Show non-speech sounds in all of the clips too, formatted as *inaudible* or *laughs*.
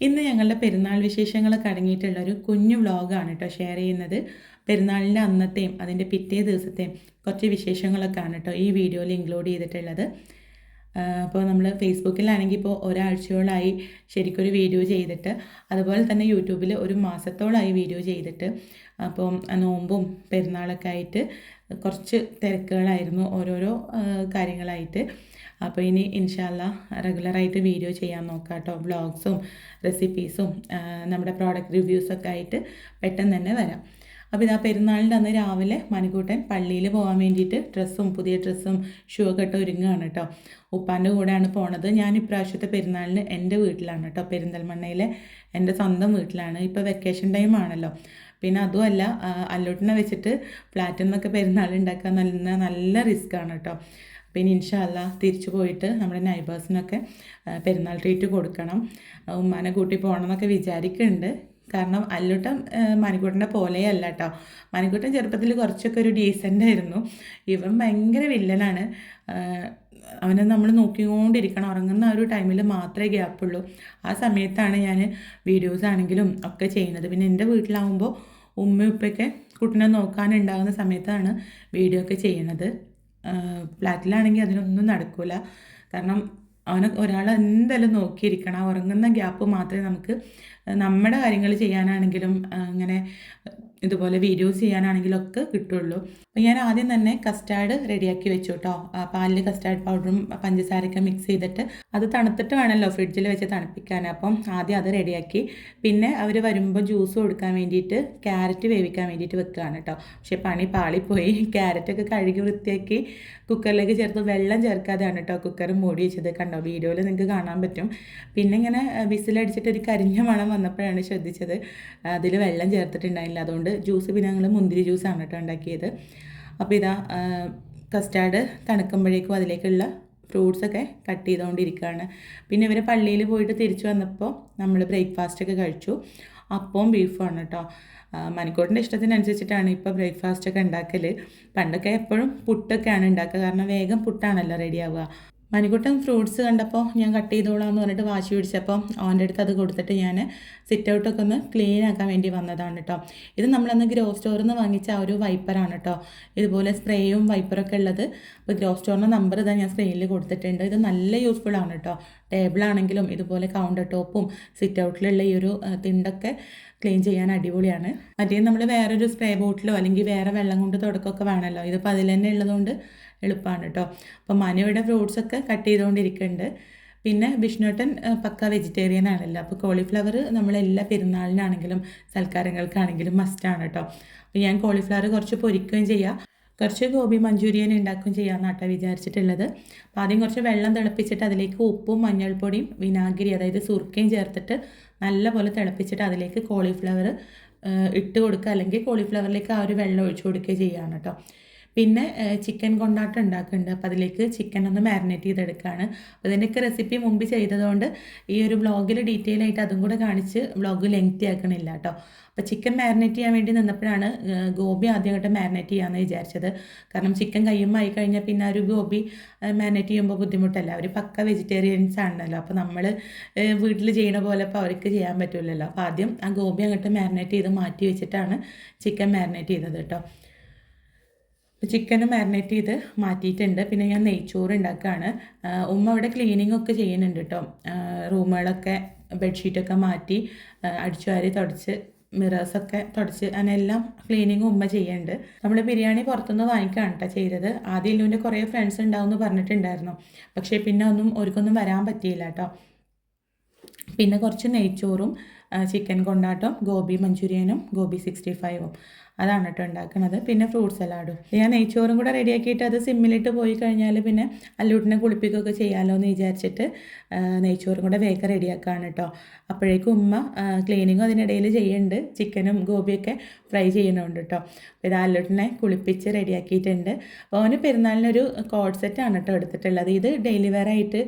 ഇന്ന് ഞങ്ങളുടെ പെരുന്നാൾ വിശേഷങ്ങളൊക്കെ അടങ്ങിയിട്ടുള്ള ഒരു കുഞ്ഞു വ്ളോഗാണ് കേട്ടോ ഷെയർ ചെയ്യുന്നത്. പെരുന്നാളിന്റെ അന്നത്തെയും അതിന്റെ പിറ്റേ ദിവസത്തെയും കുറച്ച് വിശേഷങ്ങളൊക്കെയാണ് കേട്ടോ ഈ വീഡിയോയിൽ ഇൻക്ലൂഡ് ചെയ്തിട്ടുള്ളത്. അപ്പോൾ നമ്മൾ ഫേസ്ബുക്കിലാണെങ്കിൽ ഇപ്പോൾ ഒരാഴ്ചയോളായി ശരിക്കൊരു വീഡിയോ ചെയ്തിട്ട് അതുപോലെ തന്നെ യൂട്യൂബിൽ ഒരു മാസത്തോളായി വീഡിയോ ചെയ്തിട്ട് അപ്പം നോമ്പും പെരുന്നാളൊക്കെ ആയിട്ട് കുറച്ച് തിരക്കുകളായിരുന്നു ഓരോരോ കാര്യങ്ങളായിട്ട്. അപ്പോൾ ഇനി ഇൻഷാല്ല റെഗുലറായിട്ട് വീഡിയോ ചെയ്യാൻ നോക്കാം കേട്ടോ വ്ളോഗ്സും റെസിപ്പീസും നമ്മുടെ പ്രോഡക്റ്റ് റിവ്യൂസൊക്കെ ആയിട്ട് പെട്ടെന്ന് തന്നെ വരാം. അപ്പോൾ ഇതാ പെരുന്നാളിന്റെ അന്ന് രാവിലെ മണിക്കൂട്ടൻ പള്ളിയിൽ പോകാൻ വേണ്ടിയിട്ട് ഡ്രസ്സും പുതിയ ഡ്രസ്സും ഷൂ ഒക്കെ ഇട്ട് ഒരുങ്ങുകയാണ് കേട്ടോ. ഉപ്പാന്റെ കൂടെയാണ് പോണത്. ഞാൻ ഇപ്രാവശ്യത്തെ പെരുന്നാളിന് എന്റെ വീട്ടിലാണ് കേട്ടോ. പെരിന്തൽമണ്ണയിലെ എന്റെ സ്വന്തം വീട്ടിലാണ്. ഇപ്പോൾ വെക്കേഷൻ ടൈം ആണല്ലോ. പിന്നെ അതുമല്ല അല്ലോട്ടിനെ വെച്ചിട്ട് ഫ്ലാറ്റിൽ നിന്നൊക്കെ പെരുന്നാൾ ഉണ്ടാക്കാൻ നല്ല നല്ല ആണ് കേട്ടോ. പിന്നെ ഇൻഷാല്ല തിരിച്ചു പോയിട്ട് നമ്മുടെ നൈബേഴ്സിനൊക്കെ പെരുന്നാൾ ട്രീറ്റ് കൊടുക്കണം. ഉമ്മാനെ കൂട്ടി പോകണം എന്നൊക്കെ വിചാരിക്കുന്നുണ്ട് കാരണം അല്ലൂട്ടം മണിക്കൂട്ടന്റെ പോലെയല്ല കേട്ടോ മണിക്കൂട്ടൻ ചെറുപ്പത്തിൽ കുറച്ചൊക്കെ ഒരു ഡീസന്റ് ആയിരുന്നു. ഇവൻ ഭയങ്കര വില്ലനാണ്. അവനെ നമ്മൾ നോക്കിക്കൊണ്ടിരിക്കണം. ഉറങ്ങുന്ന ആ ഒരു ടൈമിൽ മാത്രമേ ഗ്യാപ്പുള്ളൂ. ആ സമയത്താണ് ഞാൻ വീഡിയോസ് ആണെങ്കിലും ഒക്കെ ചെയ്യുന്നത്. പിന്നെ എന്റെ വീട്ടിലാവുമ്പോൾ ഉമ്മയും ഉപ്പയൊക്കെ കുട്ടിനെ നോക്കാനുണ്ടാകുന്ന സമയത്താണ് വീഡിയോ ഒക്കെ ചെയ്യണത്. ഫ്ലാറ്റിലാണെങ്കിൽ അതിനൊന്നും നടക്കില്ല കാരണം അവനെ ഒരാൾ എന്തായാലും നോക്കിയിരിക്കണം. ഉറങ്ങുന്ന ഗ്യാപ്പ് മാത്രമേ നമുക്ക് നമ്മുടെ കാര്യങ്ങൾ ചെയ്യാനാണെങ്കിലും അങ്ങനെ ഇതുപോലെ വീഡിയോസ് ചെയ്യാനാണെങ്കിലും ഒക്കെ കിട്ടുള്ളൂ. അപ്പോൾ ഞാൻ ആദ്യം തന്നെ കസ്റ്റാർഡ് റെഡിയാക്കി വെച്ചു കേട്ടോ പാലിൽ കസ്റ്റാർഡ് പൗഡറും പഞ്ചസാരയൊക്കെ മിക്സ് ചെയ്തിട്ട് അത് തണുത്തിട്ട് വേണമല്ലോ ഫ്രിഡ്ജിൽ വെച്ച് തണുപ്പിക്കാൻ. അപ്പം ആദ്യം അത് റെഡിയാക്കി പിന്നെ അവർ വരുമ്പോൾ ജ്യൂസ് കൊടുക്കാൻ വേണ്ടിയിട്ട് ക്യാരറ്റ് വേവിക്കാൻ വേണ്ടിയിട്ട് വെക്കുകയാണ് കേട്ടോ. പക്ഷേ പണി പാളിപ്പോയി. *laughs* ക്യാരറ്റൊക്കെ കഴുകി വൃത്തിയാക്കി കുക്കറിലേക്ക് ചേർത്ത് വെള്ളം ചേർക്കാതെയാണ് കേട്ടോ കുക്കർ മൂടി വെച്ചത്. കണ്ടോ? വീഡിയോയിൽ നിങ്ങൾക്ക് കാണാൻ പറ്റും. പിന്നെ ഇങ്ങനെ വിസിലടിച്ചിട്ട് ഒരു കരിഞ്ഞ മണം വന്നപ്പോഴാണ് ശ്രദ്ധിച്ചത്. അതിൽ വെള്ളം ചേർത്തിട്ടുണ്ടായില്ല അതുകൊണ്ട് ജ്യൂസ് പിന്നെ ഞങ്ങൾ മുന്തിരി ജ്യൂസാണ് കേട്ടോ ഉണ്ടാക്കിയത്. അപ്പോൾ ഇതാ കസ്റ്റാർഡ് തണുക്കുമ്പോഴേക്കും അതിലേക്കുള്ള ഫ്രൂട്ട്സൊക്കെ കട്ട് ചെയ്തുകൊണ്ടിരിക്കുകയാണ് പിന്നെ ഇവർ പള്ളിയിൽ പോയിട്ട് തിരിച്ചു വന്നപ്പോൾ നമ്മൾ ബ്രേക്ക്ഫാസ്റ്റൊക്കെ കഴിച്ചു. അപ്പവും ബീഫുമാണ് കേട്ടോ മണിക്കോട്ടിന്റെ ഇഷ്ടത്തിനനുസരിച്ചിട്ടാണ് ഇപ്പോൾ ബ്രേക്ക്ഫാസ്റ്റൊക്കെ ഉണ്ടാക്കൽ പണ്ടൊക്കെ എപ്പോഴും പുട്ടൊക്കെയാണ് ഉണ്ടാക്കുക. കാരണം വേഗം പുട്ടാണല്ലോ റെഡിയാവുക മണിക്കുട്ടൻ ഫ്രൂട്ട്സ് കണ്ടപ്പോൾ ഞാൻ കട്ട് ചെയ്തോളാം എന്ന് പറഞ്ഞിട്ട് വാശി പിടിച്ചപ്പോൾ അവന്റെ അടുത്ത് അത് കൊടുത്തിട്ട് ഞാൻ സിറ്റ് ഔട്ടൊക്കെ ഒന്ന് ക്ലീൻ ആക്കാൻ വേണ്ടി വന്നതാണ് കേട്ടോ ഇത് നമ്മളന്ന് ഗ്രോ സ്റ്റോറിൽ നിന്ന് വാങ്ങിച്ച ഒരു വൈപ്പറാണ് കേട്ടോ ഇതുപോലെ സ്പ്രേയും വൈപ്പറൊക്കെ ഉള്ളത്. അപ്പോൾ ഗ്രോ സ്റ്റോറിന്റെ നമ്പർ ഇതാ ഞാൻ സ്ക്രീനിൽ കൊടുത്തിട്ടുണ്ട്. ഇത് നല്ല യൂസ്ഫുൾ ആണ് കേട്ടോ ടേബിളാണെങ്കിലും ഇതുപോലെ കൗണ്ടർ ടോപ്പും സിറ്റ് ഔട്ടിലുള്ള ഈ ഒരു തിണ്ടൊക്കെ ക്ലീൻ ചെയ്യാൻ അടിപൊളിയാണ്. മറ്റേ നമ്മൾ വേറൊരു സ്പ്രേ ബോട്ടിലോ അല്ലെങ്കിൽ വേറെ വെള്ളം കൊണ്ട് തുടക്കമൊക്കെ വേണമല്ലോ ഇതിപ്പോൾ അതിൽ തന്നെ ഉള്ളതുകൊണ്ട് എളുപ്പമാണ് കേട്ടോ അപ്പോൾ മനയുടെ ഫ്രൂട്ട്സൊക്കെ കട്ട് ചെയ്തുകൊണ്ടിരിക്കുന്നുണ്ട് പിന്നെ വിഷ്ണുട്ടൻ പക്ക വെജിറ്റേറിയൻ ആണല്ലോ. അപ്പോൾ കോളിഫ്ലവർ നമ്മളെല്ലാ പെരുന്നാളിനാണെങ്കിലും സൽക്കാരങ്ങൾക്കാണെങ്കിലും മസ്റ്റാണ് കേട്ടോ അപ്പോൾ ഞാൻ കോളിഫ്ലവർ കുറച്ച് പൊരിക്കുകയും ചെയ്യാം. കുറച്ച് ഗോപി മഞ്ചൂരിയൻ ഉണ്ടാക്കുകയും ചെയ്യാമെന്നാട്ടോ വിചാരിച്ചിട്ടുള്ളത്. അപ്പോൾ ആദ്യം കുറച്ച് വെള്ളം തിളപ്പിച്ചിട്ട് അതിലേക്ക് ഉപ്പും മഞ്ഞൾപ്പൊടിയും വിനാഗിരി അതായത് സുർക്കയും ചേർത്തിട്ട് നല്ലപോലെ തിളപ്പിച്ചിട്ട് അതിലേക്ക് കോളിഫ്ലവർ ഇട്ട് കൊടുക്കുക. അല്ലെങ്കിൽ കോളിഫ്ലവറിലേക്ക് ആ ഒരു വെള്ളം ഒഴിച്ചു കൊടുക്കുകയും ചെയ്യുകയാണ് കേട്ടോ പിന്നെ ചിക്കൻ കൊണ്ടാട്ടം ഉണ്ടാക്കുന്നുണ്ട്. അപ്പോൾ അതിലേക്ക് ചിക്കൻ ഒന്ന് മാരിനേറ്റ് ചെയ്തെടുക്കുകയാണ് അപ്പോൾ ഇതിന്റെയൊക്കെ റെസിപ്പി മുമ്പ് ചെയ്തതുകൊണ്ട് ഈ ഒരു ബ്ലോഗിൽ ഡീറ്റെയിൽ ആയിട്ട് അതും കൂടെ കാണിച്ച് ബ്ലോഗ് ലെങ്തി ആക്കണില്ല കേട്ടോ അപ്പോൾ ചിക്കൻ മാരിനേറ്റ് ചെയ്യാൻ വേണ്ടി നിന്നപ്പോഴാണ് ഗോബി ആദ്യമായിട്ട് മാരിനേറ്റ് ചെയ്യാമെന്ന് വിചാരിച്ചത്. കാരണം ചിക്കൻ കയ്യുമ്പോൾ ആയി കഴിഞ്ഞാൽ പിന്നെ ഒരു ഗോബി മാരിനേറ്റ് ചെയ്യുമ്പോൾ ബുദ്ധിമുട്ടല്ല? അവർ പക്ക വെജിറ്റേറിയൻസ് ആണല്ലോ. അപ്പോൾ നമ്മൾ വീട്ടിൽ ചെയ്യണ പോലെ അപ്പോൾ അവർക്ക് ചെയ്യാൻ പറ്റില്ലല്ലോ അപ്പോൾ ആദ്യം ആ ഗോബി അങ്ങോട്ട് മാരിനേറ്റ് ചെയ്ത് മാറ്റി വെച്ചിട്ടാണ് ചിക്കൻ മാരിനേറ്റ് ചെയ്തത് കേട്ടോ ചിക്കൻ മാരിനേറ്റ് ചെയ്ത് മാറ്റിയിട്ടുണ്ട്. പിന്നെ ഞാൻ നെയ്ച്ചോറ് ഉണ്ടാക്കുകയാണ്. ഉമ്മ അവിടെ ക്ലീനിങ് ഒക്കെ ചെയ്യുന്നുണ്ട് കേട്ടോ. റൂമുകളൊക്കെ ബെഡ്ഷീറ്റൊക്കെ മാറ്റി അടിച്ചു വാരി തുടച്ച് മിറേഴ്സൊക്കെ തുടച്ച് അങ്ങനെ ക്ലീനിങ് ഉമ്മ ചെയ്യുന്നുണ്ട്. നമ്മൾ ബിരിയാണി പുറത്തുനിന്ന് വാങ്ങിക്കുകയാണ് കേട്ടോ ചെയ്തത്. ആദ്യം ഇല്ലുവിന്റെ കുറേ ഫ്രണ്ട്സ് ഉണ്ടാവും എന്ന് പറഞ്ഞിട്ടുണ്ടായിരുന്നു. പക്ഷേ പിന്നെ ഒന്നും അവർക്കൊന്നും വരാൻ പറ്റിയില്ല കേട്ടോ. പിന്നെ കുറച്ച് നെയ്ച്ചോറും ചിക്കൻ കൊണ്ടാട്ടം ഗോബി മഞ്ചൂരിയനും ഗോബി സിക്സ്റ്റി ഫൈവും അതാണ് കേട്ടോ ഉണ്ടാക്കുന്നത് പിന്നെ ഫ്രൂട്ട് സലാഡും ഞാൻ നെയ്ച്ചോറും കൂടെ റെഡിയാക്കിയിട്ട് അത് സിമ്മിലിട്ട് പോയി കഴിഞ്ഞാൽ പിന്നെ അല്ലൂട്ടിനെ കുളിപ്പിക്കുകയൊക്കെ ചെയ്യാമല്ലോ എന്ന് വിചാരിച്ചിട്ട് നെയ്ച്ചോറും കൂടെ വേഗം റെഡിയാക്കുകയാണ് കേട്ടോ. അപ്പോഴേക്കും ഉമ്മ ക്ലീനിങ്ങും അതിനിടയിൽ ചെയ്യുന്നുണ്ട്. ചിക്കനും ഗോപിയൊക്കെ ഫ്രൈ ചെയ്യുന്നുണ്ട് കേട്ടോ. അപ്പോൾ ഇത് അല്ലൂട്ടിനെ കുളിപ്പിച്ച് റെഡിയാക്കിയിട്ടുണ്ട് അവന് പെരുന്നാളിനൊരു കോഡ് സെറ്റാണ് കേട്ടോ എടുത്തിട്ടുള്ളത്. ഇത് ഡെയിലി വെയർ ആയിട്ട്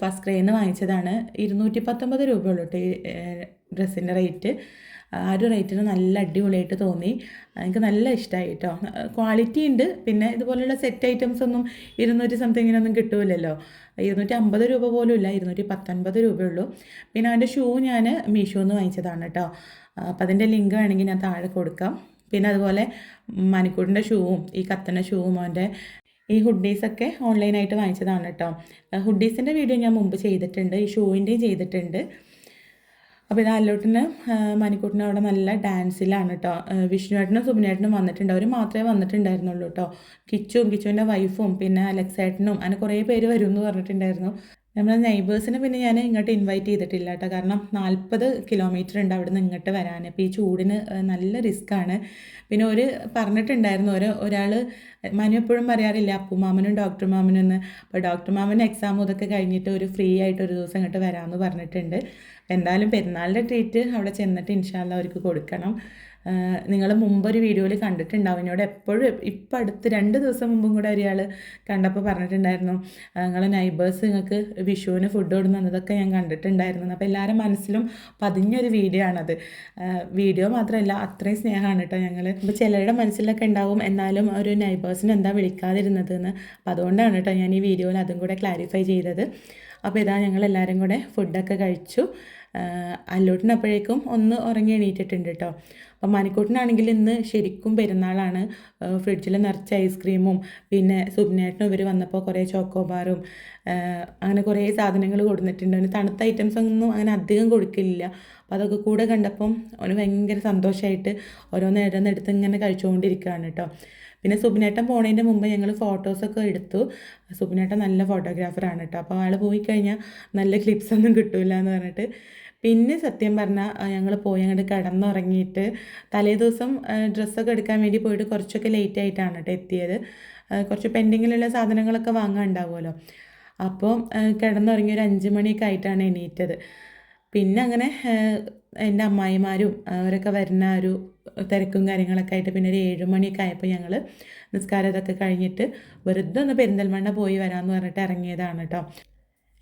ഫസ്റ്റ് ക്രൈന്ന് വാങ്ങിച്ചതാണ്. ഇരുന്നൂറ്റി പത്തൊമ്പത് രൂപയുള്ളൂ കേട്ടോ ഡ്രസ്സിന്റെ റേറ്റ് ആ ഒരു റേറ്റിന് നല്ല അടിപൊളിയായിട്ട് തോന്നി. എനിക്ക് നല്ല ഇഷ്ടമായി കേട്ടോ ക്വാളിറ്റി ഉണ്ട്. പിന്നെ ഇതുപോലെയുള്ള സെറ്റ് ഐറ്റംസ് ഒന്നും ഇരുന്നൂറ്റി സംതിങ്ങിനൊന്നും കിട്ടൂലല്ലോ. ഇരുന്നൂറ്റി അമ്പത് രൂപ പോലും ഇല്ല. ഇരുന്നൂറ്റി പത്തൊൻപത് രൂപയുള്ളൂ പിന്നെ അവന്റെ ഷൂ ഞാൻ മീഷോന്ന് വാങ്ങിച്ചതാണ് കേട്ടോ അപ്പം അതിന്റെ ലിങ്ക് വേണമെങ്കിൽ ഞാൻ താഴെ കൊടുക്കാം. പിന്നെ അതുപോലെ മണിക്കൂറിന്റെ ഷൂവും ഈ കത്തണ ഷൂവും അവന്റെ ഈ ഹുഡീസൊക്കെ ഓൺലൈനായിട്ട് വാങ്ങിച്ചതാണ് കേട്ടോ ഹുഡീസിന്റെ വീഡിയോ ഞാൻ മുമ്പ് ചെയ്തിട്ടുണ്ട്. ഈ ഷൂവിന്റെയും ചെയ്തിട്ടുണ്ട്. അപ്പോൾ ഇത് അല്ലോട്ടിന് മണിക്കൂട്ടിന് അവിടെ നല്ല ഡാൻസിലാണ് കേട്ടോ വിഷ്ണുവേട്ടനും സുബിനേട്ടനും വന്നിട്ടുണ്ട്. അവർ മാത്രമേ വന്നിട്ടുണ്ടായിരുന്നുള്ളൂ കേട്ടോ കിച്ചും കിച്ചുവിന്റെ വൈഫും പിന്നെ അലക്സേട്ടനും അങ്ങനെ കുറേ പേര് വരും എന്ന് പറഞ്ഞിട്ടുണ്ടായിരുന്നു. നമ്മളെ നെയ്ബേഴ്സിനെ പിന്നെ ഞാൻ ഇങ്ങോട്ട് ഇൻവൈറ്റ് ചെയ്തിട്ടില്ല കേട്ടോ കാരണം നാൽപ്പത് കിലോമീറ്റർ ഉണ്ട് അവിടെ നിന്ന് ഇങ്ങോട്ട് വരാൻ അപ്പോൾ ഈ ചൂടിന് നല്ല റിസ്ക്കാണ് പിന്നെ ഒരു പറഞ്ഞിട്ടുണ്ടായിരുന്നു ഒരു ഒരാൾ മനു എപ്പോഴും പറയാറില്ല അപ്പുമാമനും ഡോക്ടർ മാമനും എന്ന്. അപ്പോൾ ഡോക്ടർ മാമൻ എക്സാം ഇതൊക്കെ കഴിഞ്ഞിട്ട് ഒരു ഫ്രീ ആയിട്ട് ഒരു ദിവസം ഇങ്ങോട്ട് വരാമെന്ന് പറഞ്ഞിട്ടുണ്ട്. എന്തായാലും പെരുന്നാളിന്റെ ട്രീറ്റ് അവിടെ ചെന്നിട്ട് ഇൻഷാല്ല അവർക്ക് കൊടുക്കണം. നിങ്ങൾ മുമ്പൊരു വീഡിയോയിൽ കണ്ടിട്ടുണ്ടാവും. എന്നോട് എപ്പോഴും ഇപ്പം അടുത്ത് രണ്ട് ദിവസം മുമ്പും കൂടെ ഒരാൾ കണ്ടപ്പോൾ പറഞ്ഞിട്ടുണ്ടായിരുന്നു നിങ്ങളെ നൈബേഴ്സ് നിങ്ങൾക്ക് വിഷുവിന് ഫുഡ് കൊടുക്കുന്നതൊക്കെ ഞാൻ കണ്ടിട്ടുണ്ടായിരുന്നു. അപ്പോൾ എല്ലാവരും മനസ്സിലും പതിഞ്ഞൊരു വീഡിയോ ആണത്. വീഡിയോ മാത്രമല്ല അത്രയും സ്നേഹമാണ് കേട്ടോ ഞങ്ങൾ ഇപ്പോൾ ചിലരുടെ മനസ്സിലൊക്കെ ഉണ്ടാവും എന്നാലും ഒരു നൈബേഴ്സിന് എന്താ വിളിക്കാതിരുന്നത് എന്ന് അപ്പോൾ അതുകൊണ്ടാണ് കേട്ടോ ഞാൻ ഈ വീഡിയോയിൽ അതും കൂടെ ക്ലാരിഫൈ ചെയ്തത്. അപ്പോൾ ഇതാ ഞങ്ങൾ എല്ലാവരും കൂടെ ഫുഡൊക്കെ കഴിച്ചു. അല്ലോട്ടിനപ്പോഴേക്കും ഒന്ന് ഉറങ്ങി എണീറ്റിട്ടുണ്ട് കേട്ടോ. അപ്പം മണിക്കൂട്ടിനാണെങ്കിൽ ഇന്ന് ശരിക്കും പെരുന്നാളാണ്. ഫ്രിഡ്ജിൽ നിറച്ച ഐസ്ക്രീമും പിന്നെ സുബ്നേട്ടനും ഇവർ വന്നപ്പോൾ കുറേ ചോക്കോബാറും അങ്ങനെ കുറേ സാധനങ്ങൾ കൊടുത്തിട്ടുണ്ട് അവന് തണുത്ത ഐറ്റംസ് ഒന്നും അങ്ങനെ അധികം കൊടുക്കില്ല അപ്പോൾ അതൊക്കെ കൂടെ കണ്ടപ്പം അവന് ഭയങ്കര സന്തോഷമായിട്ട് ഓരോന്ന് എടുത്ത് ഇങ്ങനെ കഴിച്ചുകൊണ്ടിരിക്കുകയാണ് കേട്ടോ. പിന്നെ സുബിനേട്ടൻ പോണതിന്റെ മുമ്പ് ഞങ്ങൾ ഫോട്ടോസൊക്കെ എടുത്തു. സുബിനേട്ടൻ നല്ല ഫോട്ടോഗ്രാഫറാണ് കേട്ടോ അപ്പോൾ അയാൾ പോയി കഴിഞ്ഞാൽ നല്ല ക്ലിപ്സ് ഒന്നും കിട്ടില്ല എന്ന് പറഞ്ഞിട്ട്. പിന്നെ സത്യം പറഞ്ഞാൽ ഞങ്ങൾ പോയി അങ്ങോട്ട് കിടന്നുറങ്ങിയിട്ട് തലേ ദിവസം ഡ്രസ്സൊക്കെ എടുക്കാൻ വേണ്ടി പോയിട്ട് കുറച്ചൊക്കെ ലേറ്റ് ആയിട്ടാണ് കേട്ടോ എത്തിയത്. കുറച്ച് പെൻഡിങ്ങിലുള്ള സാധനങ്ങളൊക്കെ വാങ്ങാൻ ഉണ്ടാവുമല്ലോ അപ്പോൾ കിടന്നുറങ്ങി ഒരു അഞ്ച് മണിയൊക്കെ ആയിട്ടാണ് എണീറ്റത്. പിന്നെ അങ്ങനെ എന്റെ അമ്മായിമാരും അവരൊക്കെ വരുന്ന ഒരു തിരക്കും കാര്യങ്ങളൊക്കെ ആയിട്ട് പിന്നെ ഒരു ഏഴുമണിയൊക്കെ ആയപ്പോൾ ഞങ്ങൾ നിസ്കാരം ഇതൊക്കെ കഴിഞ്ഞിട്ട് വെറുതെ ഒന്ന് പെരിന്തൽമണ്ണ പോയി വരാമെന്ന് പറഞ്ഞിട്ട് ഇറങ്ങിയതാണ് കേട്ടോ.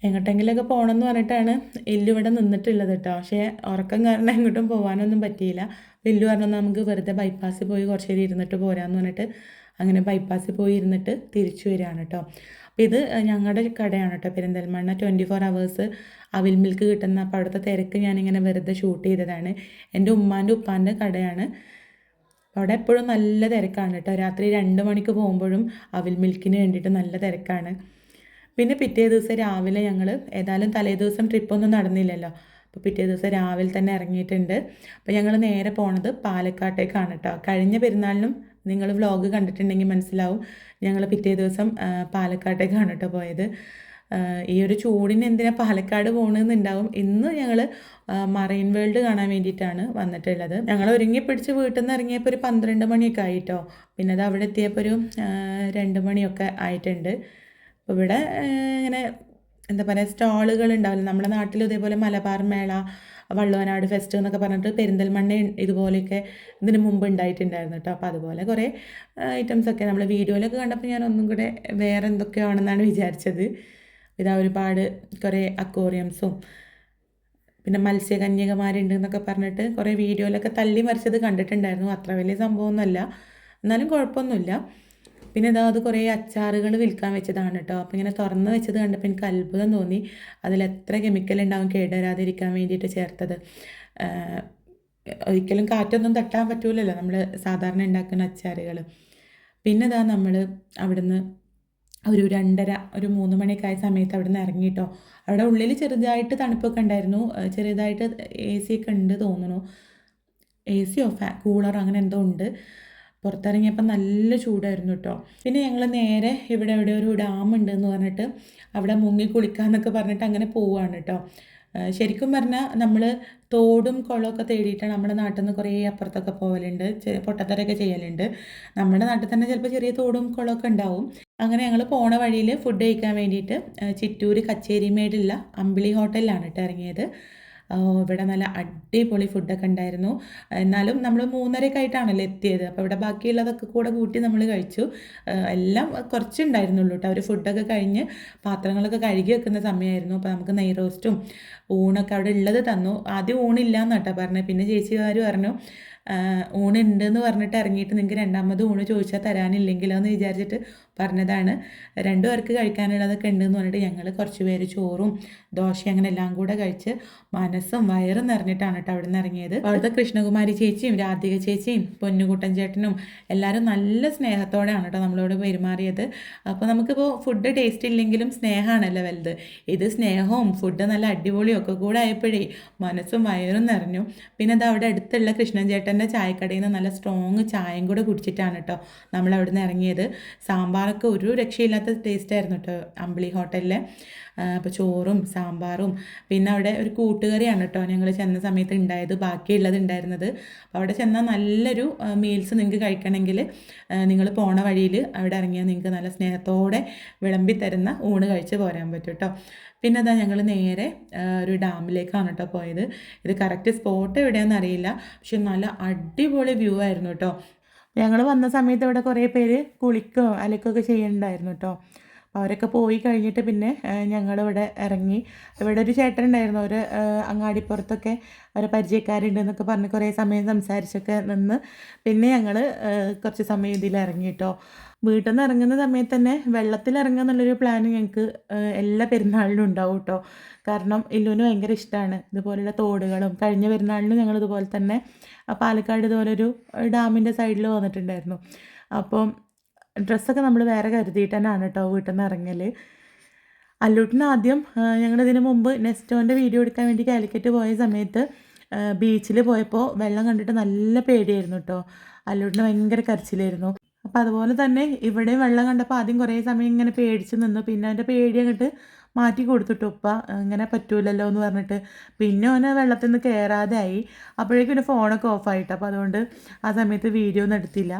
എങ്ങോട്ടെങ്കിലുമൊക്കെ പോകണമെന്ന് പറഞ്ഞിട്ടാണ് എല്ലു ഇവിടെ നിന്നിട്ടുള്ളത് കേട്ടോ. പക്ഷേ ഉറക്കം കാരണം എങ്ങോട്ടും പോകാനൊന്നും പറ്റിയില്ല. എല്ലു പറഞ്ഞു നമുക്ക് വെറുതെ ബൈപ്പാസിൽ പോയി കുറച്ച് നേരം ഇരുന്നിട്ട് പോരാമെന്ന് പറഞ്ഞിട്ട് അങ്ങനെ ബൈപ്പാസിൽ പോയി ഇരുന്നിട്ട് തിരിച്ചു വരികയാണ് കേട്ടോ. അപ്പോൾ ഇത് ഞങ്ങളുടെ കടയാണ് കേട്ടോ Perinthalmanna. Twenty four hours avil milk കിട്ടുന്ന അപ്പോൾ അവിടുത്തെ തിരക്ക് ഞാനിങ്ങനെ വെറുതെ ഷൂട്ട് ചെയ്തതാണ്. എന്റെ ഉമ്മാന്റെ ഉപ്പാന്റെ കടയാണ്. അവിടെ എപ്പോഴും നല്ല തിരക്കാണ് കേട്ടോ രാത്രി രണ്ട് മണിക്ക് പോകുമ്പോഴും അവിൽ മിൽക്കിന് വേണ്ടിയിട്ട് നല്ല തിരക്കാണ്. പിന്നെ പിറ്റേ ദിവസം രാവിലെ ഞങ്ങൾ ഏതായാലും തലേ ദിവസം ട്രിപ്പൊന്നും നടന്നില്ലല്ലോ. അപ്പോൾ പിറ്റേ ദിവസം രാവിലെ തന്നെ ഇറങ്ങിയിട്ടുണ്ട്. അപ്പോൾ ഞങ്ങൾ നേരെ പോണത് പാലക്കാട്ടേക്കാണ് കേട്ടോ കഴിഞ്ഞ പെരുന്നാളിനും നിങ്ങൾ വ്ലോഗ് കണ്ടിട്ടുണ്ടെങ്കിൽ മനസ്സിലാവും. ഞങ്ങൾ പിറ്റേ ദിവസം പാലക്കാട്ടേക്കാണ് കേട്ടോ പോയത്. ഈ ഒരു ചൂടിന് എന്തിനാ പാലക്കാട് പോകണമെന്നുണ്ടാവും ഇന്ന് ഞങ്ങൾ മറൈൻ വേൾഡ് കാണാൻ വേണ്ടിയിട്ടാണ് വന്നിട്ടുള്ളത്. ഞങ്ങൾ ഒരുങ്ങി പിടിച്ച് വീട്ടിൽ നിന്ന് ഇറങ്ങിയപ്പോൾ ഒരു പന്ത്രണ്ട് മണിയൊക്കെ ആയിട്ടോ. പിന്നെ അത് അവിടെ എത്തിയപ്പോൾ ഒരു രണ്ട് മണിയൊക്കെ ആയിട്ടുണ്ട്. അപ്പോൾ ഇവിടെ ഇങ്ങനെ എന്താ പറയുക സ്റ്റാളുകൾ ഉണ്ടാവില്ല? നമ്മുടെ നാട്ടിൽ ഇതേപോലെ മലബാർ മേള വള്ളുവനാട് ഫെസ്റ്റ് എന്നൊക്കെ പറഞ്ഞിട്ട് പെരിന്തൽമണ്ണ ഇതുപോലെയൊക്കെ ഇതിന് മുമ്പ് ഉണ്ടായിട്ടുണ്ടായിരുന്നു കേട്ടോ അപ്പോൾ അതുപോലെ കുറേ ഐറ്റംസൊക്കെ നമ്മൾ വീഡിയോയിലൊക്കെ കണ്ടപ്പോൾ ഞാൻ ഒന്നും കൂടെ വേറെ എന്തൊക്കെയാണെന്നാണ് വിചാരിച്ചത്. ഇതാ ഒരുപാട് കുറേ അക്വോറിയംസും പിന്നെ മത്സ്യകന്യകമാരുണ്ട് എന്നൊക്കെ പറഞ്ഞിട്ട് കുറേ വീഡിയോയിലൊക്കെ തള്ളി മറിച്ചത് കണ്ടിട്ടുണ്ടായിരുന്നു. അത്ര വലിയ സംഭവമൊന്നുമല്ല. എന്നാലും കുഴപ്പമൊന്നുമില്ല. പിന്നെ ഇതാ അത് കുറേ അച്ചാറുകൾ വിൽക്കാൻ വെച്ചതാണ് കേട്ടോ. അപ്പോൾ ഇങ്ങനെ തുറന്ന് വെച്ചത് കണ്ടപ്പോൾ എനിക്ക് അത്ഭുതം തോന്നി. അതിൽ എത്ര കെമിക്കൽ ഉണ്ടാവും കേടുവരാതിരിക്കാൻ വേണ്ടിയിട്ട് ചേർത്തത്. ഒരിക്കലും കാറ്റൊന്നും തട്ടാൻ പറ്റൂലല്ലോ നമ്മൾ സാധാരണ ഉണ്ടാക്കുന്ന അച്ചാറുകൾ. പിന്നെ ഇതാ നമ്മൾ അവിടുന്ന് ഒരു രണ്ടര ഒരു മൂന്ന് മണിയൊക്കെ ആയ സമയത്ത് അവിടെ നിന്ന് ഇറങ്ങിയിട്ടോ അവിടെ ഉള്ളിൽ ചെറുതായിട്ട് തണുപ്പൊക്കെ ഉണ്ടായിരുന്നു. ചെറുതായിട്ട് എ സി ഒക്കെ ഉണ്ട് തോന്നുന്നു. എ സിയോ ഫാ കൂളറോ അങ്ങനെ എന്തോ ഉണ്ട്. പുറത്തിറങ്ങിയപ്പോൾ നല്ല ചൂടായിരുന്നു കേട്ടോ. പിന്നെ ഞങ്ങൾ നേരെ ഇവിടെ ഇവിടെ ഒരു ഡാം ഉണ്ടെന്ന് പറഞ്ഞിട്ട് അവിടെ മുങ്ങി കുളിക്കാമെന്നൊക്കെ പറഞ്ഞിട്ട് അങ്ങനെ പോവുകയാണ് കേട്ടോ. ശരിക്കും പറഞ്ഞാൽ നമ്മൾ തോടും കുളമൊക്കെ തേടിയിട്ടാണ് നമ്മുടെ നാട്ടിൽ നിന്ന് കുറേ അപ്പുറത്തൊക്കെ പോകലുണ്ട് പൊട്ടത്തരൊക്കെ ചെയ്യലുണ്ട്. നമ്മുടെ നാട്ടിൽ തന്നെ ചിലപ്പോൾ ചെറിയ തോടും കുളമൊക്കെ ഉണ്ടാവും. അങ്ങനെ ഞങ്ങൾ പോണ വഴിയിൽ ഫുഡ് കഴിക്കാൻ വേണ്ടിയിട്ട് ചിറ്റൂർ കച്ചേരിമേടുള്ള അമ്പിളി ഹോട്ടലിലാണ് കേട്ടോ ഇറങ്ങിയത്. ഇവിടെ നല്ല അടിപൊളി ഫുഡൊക്കെ ഉണ്ടായിരുന്നു. എന്നാലും നമ്മൾ മൂന്നരയൊക്കെ ആയിട്ടാണല്ലോ എത്തിയത്. അപ്പോൾ ഇവിടെ ബാക്കിയുള്ളതൊക്കെ കൂടെ കൂട്ടി നമ്മൾ കഴിച്ചു. എല്ലാം കുറച്ചുണ്ടായിരുന്നുള്ളൂ കേട്ടോ. അവർ ഫുഡൊക്കെ കഴിഞ്ഞ് പാത്രങ്ങളൊക്കെ കഴുകി വെക്കുന്ന സമയമായിരുന്നു. അപ്പോൾ നമുക്ക് നെയ് റോസ്റ്റും ഊണൊക്കെ അവിടെ ഉള്ളത് തന്നു. ആദ്യം ഊണില്ല എന്നാട്ടോ പറഞ്ഞത് പിന്നെ ചേച്ചിമാർ പറഞ്ഞു ഊണുണ്ടെന്ന് പറഞ്ഞിട്ട് ഇറങ്ങിയിട്ട് നിങ്ങൾക്ക് രണ്ടാമത് ഊണ് ചോദിച്ചാൽ തരാനില്ലെങ്കിലോ എന്ന് വിചാരിച്ചിട്ട് പറഞ്ഞതാണ്. രണ്ടു പേർക്ക് കഴിക്കാനുള്ളതൊക്കെ ഉണ്ടെന്ന് പറഞ്ഞിട്ട് ഞങ്ങൾ കുറച്ച് പേര് ചോറും ദോശയും അങ്ങനെ എല്ലാം കൂടെ കഴിച്ച് മനസ്സും വയറും നിറഞ്ഞിട്ടാണ് കേട്ടോ അവിടെ നിന്ന് ഇറങ്ങിയത്. അവിടുത്തെ കൃഷ്ണകുമാരി ചേച്ചിയും രാധിക ചേച്ചിയും പൊന്നുകുട്ടൻ ചേട്ടനും എല്ലാവരും നല്ല സ്നേഹത്തോടെയാണ് കേട്ടോ നമ്മളോട് പെരുമാറിയത്. അപ്പോൾ നമുക്കിപ്പോൾ ഫുഡ് ടേസ്റ്റ് ഇല്ലെങ്കിലും സ്നേഹമാണല്ലോ വലുത്. ഇത് സ്നേഹവും ഫുഡ് നല്ല അടിപൊളിയും ഒക്കെ കൂടെ ആയപ്പോഴേ മനസ്സും വയറും നിറഞ്ഞു. പിന്നെ അത് അവിടെ അടുത്തുള്ള കൃഷ്ണൻ ചേട്ടന്റെ ചായക്കടയിൽ നിന്ന് നല്ല സ്ട്രോങ് ചായയും കൂടെ കുടിച്ചിട്ടാണ് കേട്ടോ നമ്മൾ നിന്ന് ഇറങ്ങിയത് സാമ്പാറൊക്കെ ഒരു രക്ഷയില്ലാത്ത ടേസ്റ്റ് ആയിരുന്നു കേട്ടോ അമ്പിളി ഹോട്ടലിലെ അപ്പോൾ ചോറും സാമ്പാറും. പിന്നെ അവിടെ ഒരു കൂട്ടുകറിയാണ് കേട്ടോ ഞങ്ങൾ ചെന്ന സമയത്ത് ഉണ്ടായത് ബാക്കിയുള്ളത് ഉണ്ടായിരുന്നത് അപ്പോൾ അവിടെ ചെന്നാൽ നല്ലൊരു മീൽസ് നിങ്ങൾക്ക് കഴിക്കണമെങ്കിൽ നിങ്ങൾ പോണ വഴിയിൽ അവിടെ ഇറങ്ങിയാൽ നിങ്ങൾക്ക് നല്ല സ്നേഹത്തോടെ വിളമ്പി തരുന്ന ഊണ് കഴിച്ച് പോരാൻ പറ്റും കേട്ടോ പിന്നെ അതാ ഞങ്ങൾ നേരെ ഒരു ഡാമിലേക്കാണ് കേട്ടോ പോയത്. ഇത് കറക്റ്റ് സ്പോട്ട് എവിടെയാണെന്ന് അറിയില്ല പക്ഷെ നല്ല അടിപൊളി വ്യൂ ആയിരുന്നു കേട്ടോ ഞങ്ങൾ വന്ന സമയത്ത് ഇവിടെ കുറേ പേര് കുളിക്കുകയോ അലക്കുകയൊക്കെ ചെയ്യുന്നുണ്ടായിരുന്നു കേട്ടോ അവരൊക്കെ പോയി കഴിഞ്ഞിട്ട് പിന്നെ ഞങ്ങളിവിടെ ഇറങ്ങി. ഇവിടെ ഒരു ചേട്ടൻ ഉണ്ടായിരുന്നു ഒരു അങ്ങാടിപ്പുറത്തൊക്കെ അവരെ പരിചയക്കാരുണ്ട് എന്നൊക്കെ പറഞ്ഞ് കുറേ സമയം സംസാരിച്ചൊക്കെ നിന്ന് പിന്നെ ഞങ്ങൾ കുറച്ച് സമയം ഇതിൽ ഇറങ്ങി കേട്ടോ വീട്ടിൽ നിന്ന് ഇറങ്ങുന്ന സമയത്ത് തന്നെ വെള്ളത്തിൽ ഇറങ്ങുക എന്നുള്ളൊരു പ്ലാൻ ഞങ്ങൾക്ക് എല്ലാ പെരുന്നാളിനും ഉണ്ടാവും കേട്ടോ കാരണം ഇല്ലുവിന് ഭയങ്കര ഇഷ്ടമാണ് ഇതുപോലുള്ള തോടുകളും കഴിഞ്ഞ പെരുന്നാളിനും ഞങ്ങൾ ഇതുപോലെ തന്നെ പാലക്കാട് ഇതുപോലൊരു ഡാമിന്റെ സൈഡിൽ വന്നിട്ടുണ്ടായിരുന്നു. അപ്പം ഡ്രസ്സൊക്കെ നമ്മൾ വേറെ കരുതിയിട്ട് തന്നെയാണ് കേട്ടോ വീട്ടിൽ നിന്ന് ഇറങ്ങൽ അല്ലൂട്ടിന് ആദ്യം ഞങ്ങളിതിന് മുമ്പ് നെസ്റ്റോന്റെ വീഡിയോ എടുക്കാൻ വേണ്ടി കാലിക്കറ്റ് പോയ സമയത്ത് ബീച്ചിൽ പോയപ്പോൾ വെള്ളം കണ്ടിട്ട് നല്ല പേടിയായിരുന്നു കേട്ടോ അല്ലൂട്ടിന് ഭയങ്കര കരച്ചിലായിരുന്നു. അപ്പോൾ അതുപോലെ തന്നെ ഇവിടെ വെള്ളം കണ്ടപ്പോൾ ആദ്യം കുറേ സമയം ഇങ്ങനെ പേടിച്ച് നിന്നു. പിന്നെ അതിന്റെ പേടി അങ്ങോട്ട് മാറ്റി കൊടുത്തിട്ടു. ഉപ്പ ഇങ്ങനെ പറ്റൂലല്ലോ എന്ന് പറഞ്ഞിട്ട് പിന്നെ അവന് വെള്ളത്തിൽ നിന്ന് കയറാതെ ആയി അപ്പോഴേക്കും പിന്നെ ഫോണൊക്കെ ഓഫായിട്ട്. അപ്പോൾ അതുകൊണ്ട് ആ സമയത്ത് വീഡിയോ ഒന്നും എടുത്തില്ല.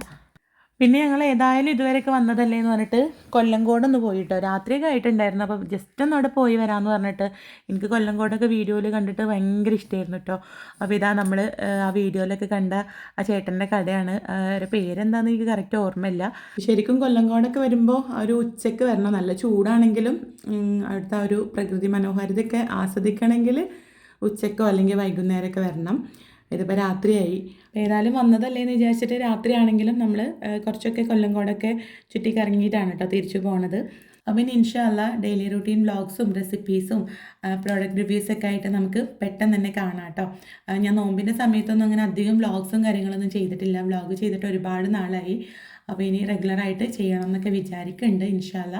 പിന്നെ ഞങ്ങൾ ഏതായാലും ഇതുവരെയൊക്കെ വന്നതല്ലേ എന്ന് പറഞ്ഞിട്ട് കൊല്ലങ്കോടൊന്ന് പോയിട്ടോ. രാത്രിയൊക്കെ ആയിട്ടുണ്ടായിരുന്നു. അപ്പോൾ ജസ്റ്റ് ഒന്ന് അവിടെ പോയി വരാമെന്ന് പറഞ്ഞിട്ട് എനിക്ക് കൊല്ലങ്കോടൊക്കെ വീഡിയോയിൽ കണ്ടിട്ട് ഭയങ്കര ഇഷ്ടമായിരുന്നു കേട്ടോ അപ്പോൾ ഇതാ നമ്മൾ ആ വീഡിയോയിലൊക്കെ കണ്ട ആ ചേട്ടന്റെ കടയാണ്. ഒരു പേരെന്താണെന്ന് എനിക്ക് കറക്റ്റ് ഓർമ്മയില്ല. ശരിക്കും കൊല്ലങ്കോടൊക്കെ വരുമ്പോൾ ഒരു ഉച്ചയ്ക്ക് വരണം. നല്ല ചൂടാണെങ്കിലും അവിടുത്തെ ഒരു പ്രകൃതി മനോഹാരിതയൊക്കെ ആസ്വദിക്കണമെങ്കിൽ ഉച്ചക്കോ അല്ലെങ്കിൽ വൈകുന്നേരമൊക്കെ വരണം. ഇതിപ്പോൾ രാത്രിയായി. ഏതായാലും വന്നതല്ലേ എന്ന് വിചാരിച്ചിട്ട് രാത്രിയാണെങ്കിലും നമ്മൾ കുറച്ചൊക്കെ കൊല്ലംകോടൊക്കെ ചുറ്റിക്കറങ്ങിയിട്ടാണ് കേട്ടോ തിരിച്ചു പോണത്. അപ്പം ഇനി ഇൻഷാല്ല ഡെയിലി റൂട്ടീൻ വ്ളോഗ്സും റെസിപ്പീസും പ്രോഡക്റ്റ് റിവ്യൂസൊക്കെ ആയിട്ട് നമുക്ക് പെട്ടെന്ന് തന്നെ കാണാം കേട്ടോ ഞാൻ നോമ്പിന്റെ സമയത്തൊന്നും അങ്ങനെ അധികം വ്ളോഗ്സും കാര്യങ്ങളൊന്നും ചെയ്തിട്ടില്ല. വ്ളോഗ് ചെയ്തിട്ട് ഒരുപാട് നാളായി. അപ്പോൾ ഇനി റെഗുലറായിട്ട് ചെയ്യണം എന്നൊക്കെ വിചാരിക്കുന്നുണ്ട് ഇൻഷാല്ല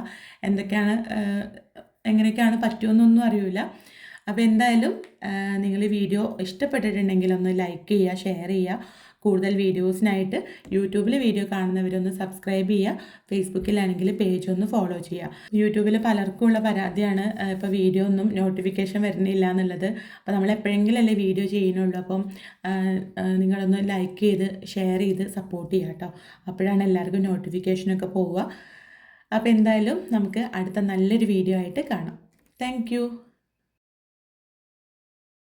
എന്തൊക്കെയാണ് എങ്ങനെയൊക്കെയാണ് പറ്റുമെന്നൊന്നും അറിയില്ല അപ്പോൾ എന്തായാലും നിങ്ങൾ ഈ വീഡിയോ ഇഷ്ടപ്പെട്ടിട്ടുണ്ടെങ്കിൽ ഒന്ന് ലൈക്ക് ചെയ്യുക ഷെയർ ചെയ്യുക. കൂടുതൽ വീഡിയോസിനായിട്ട് യൂട്യൂബിൽ വീഡിയോ കാണുന്നവരൊന്ന് സബ്സ്ക്രൈബ് ചെയ്യുക. ഫേസ്ബുക്കിലാണെങ്കിൽ പേജ് ഒന്ന് ഫോളോ ചെയ്യുക. യൂട്യൂബിൽ പലർക്കും ഉള്ള പരാതിയാണ് ഇപ്പോൾ വീഡിയോ ഒന്നും നോട്ടിഫിക്കേഷൻ വരുന്നില്ല എന്നുള്ളത്. അപ്പോൾ നമ്മൾ എപ്പോഴെങ്കിലും അല്ലേ വീഡിയോ ചെയ്യുന്നുള്ളൂ. അപ്പം നിങ്ങളൊന്ന് ലൈക്ക് ചെയ്ത് ഷെയർ ചെയ്ത് സപ്പോർട്ട് ചെയ്യുക കേട്ടോ. അപ്പോഴാണ് എല്ലാവർക്കും നോട്ടിഫിക്കേഷനൊക്കെ പോവുക. അപ്പോൾ എന്തായാലും നമുക്ക് അടുത്ത നല്ലൊരു വീഡിയോ ആയിട്ട് കാണാം. താങ്ക്